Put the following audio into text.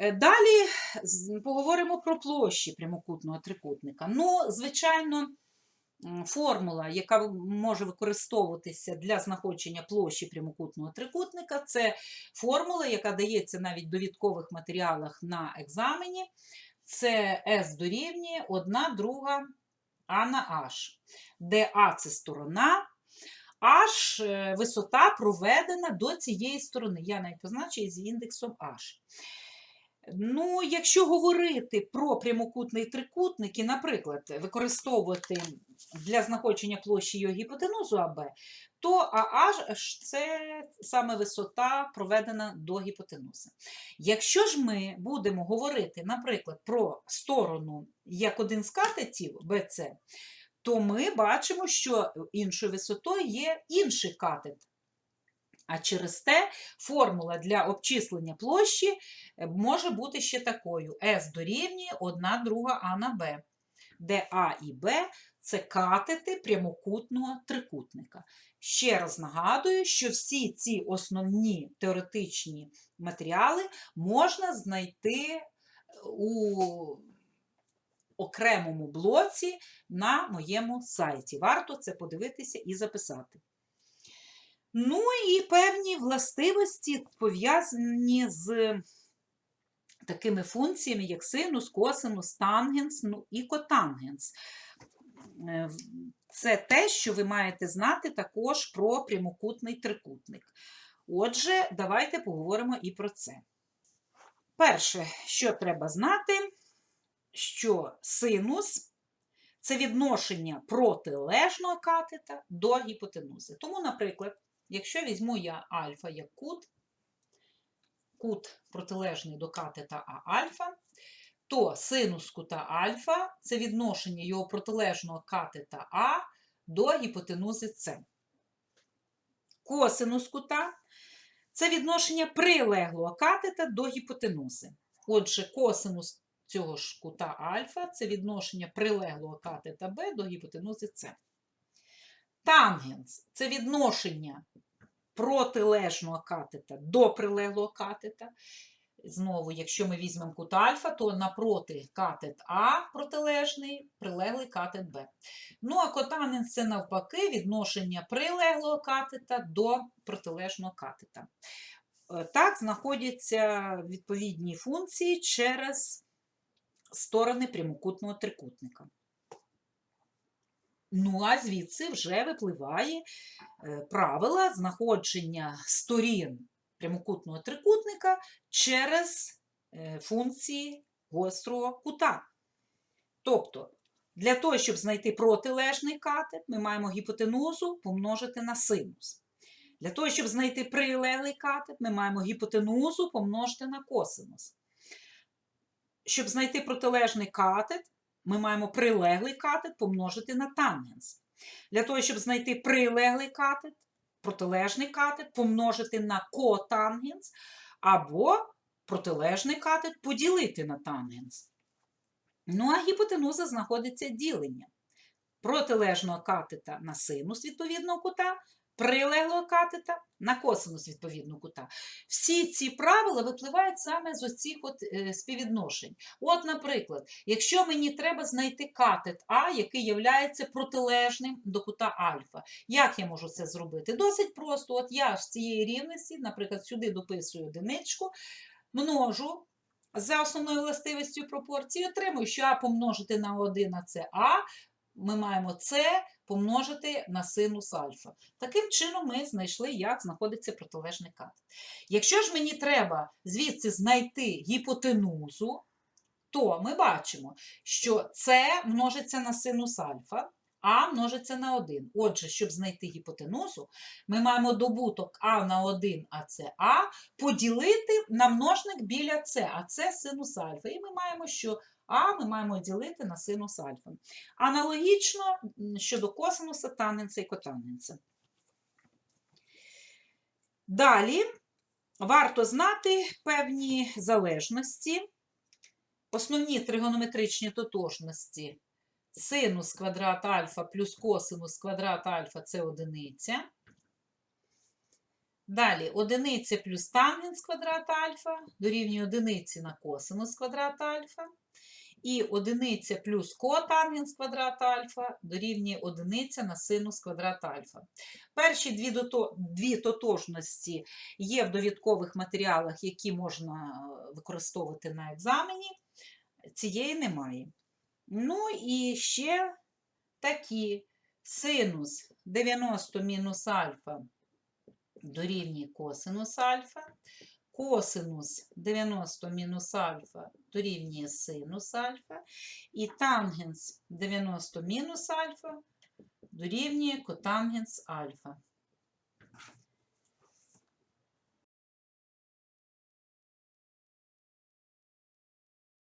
Е, Далі поговоримо про площі прямокутного трикутника. Ну, звичайно, формула, яка може використовуватися для знаходження площі прямокутного трикутника, це формула, яка дається навіть в довідкових матеріалах на екзамені. Це S дорівнює 1 друга А на H, де А це сторона, H е, висота проведена до цієї сторони. Я навіть позначу її з індексом H. Ну, якщо говорити про прямокутний трикутник і, наприклад, використовувати для знаходження площі його гіпотенузу АБ, то АH це саме висота проведена до гіпотенузи. Якщо ж ми будемо говорити, наприклад, про сторону як один з катетів BC, то ми бачимо, що іншою висотою є інший катет. А через те формула для обчислення площі е, може бути ще такою: S дорівнює 1 друга А на Б, де А і Б це катети прямокутного трикутника. Ще раз нагадую, що всі ці основні теоретичні матеріали можна знайти у окремому блоці на моєму сайті. Варто це подивитися і записати. Ну і певні властивості пов'язані з такими функціями, як синус, косинус, тангенс ну, і котангенс. Е, Це те, що ви маєте знати також про прямокутний трикутник. Отже, давайте поговоримо і про це. Перше, що треба знати, що синус це відношення протилежного катета до гіпотенузи. Тому, наприклад, якщо візьму я альфа як кут, кут протилежний до катета А альфа, то синус кута альфа це відношення його протилежного катета А до гіпотенузи С. Косинус кута це відношення прилеглого катета до гіпотенузи. Отже, косинус цього ж кута альфа це відношення прилеглого катета Б до гіпотенузи С. Тангенс це відношення протилежного катета до прилеглого катета. Знову, якщо ми візьмемо кут альфа, то напроти катет А протилежний, прилеглий катет Б. Ну, а котангенс це навпаки відношення прилеглого катета до протилежного катета. Е, Так знаходяться відповідні функції через сторони прямокутного трикутника. Ну, а звідси вже випливає е, правила знаходження сторін прямокутного трикутника через е, функції гострого кута. Тобто, для того, щоб знайти протилежний катет, ми маємо гіпотенузу помножити на синус. Для того, щоб знайти прилеглий катет, ми маємо гіпотенузу помножити на косинус. Щоб знайти протилежний катет, ми маємо прилеглий катет помножити на тангенс. Для того, щоб знайти прилеглий катет, протилежний катет помножити на котангенс, або протилежний катет поділити на тангенс. Ну, а гіпотенуза знаходиться ділення протилежного катета на синус відповідного кута, прилеглого катета на косинус відповідного кута. Всі ці правила випливають саме з оцих от, е, співвідношень. От, наприклад, якщо мені треба знайти катет А, який є протилежним до кута альфа, як я можу це зробити? Досить просто. От я з цієї рівності, наприклад, сюди дописую одиничку, множу за основною властивістю пропорції, отримую, що А помножити на 1, а це А, ми маємо С помножити на синус альфа. Таким чином ми знайшли, як знаходиться протилежний кат. Якщо ж мені треба звідси знайти гіпотенузу, то ми бачимо, що С множиться на синус альфа, А множиться на 1. Отже, щоб знайти гіпотенузу, ми маємо добуток А на 1, а це А, поділити на множник біля С, а це синус альфа. І ми маємо, що А ми маємо ділити на синус альфа. Аналогічно щодо косинуса, тангенса і котангенса. Далі варто знати певні залежності. Основні тригонометричні тотожності синус квадрат альфа плюс косинус квадрат альфа це одиниця. Далі одиниця плюс тангенс квадрата альфа дорівнює одиниці на косинус квадрата альфа. І одиниця плюс котангенс квадрата альфа дорівнює одиниця на синус квадрата альфа. Перші дві, дото- дві тотожності є в довідкових матеріалах, які можна е, використовувати на екзамені. Цієї немає. Ну і ще такі. Синус 90 мінус альфа дорівнює косинус альфа, косинус 90 мінус альфа дорівнює синус альфа, і тангенс 90 мінус альфа дорівнює котангенс альфа.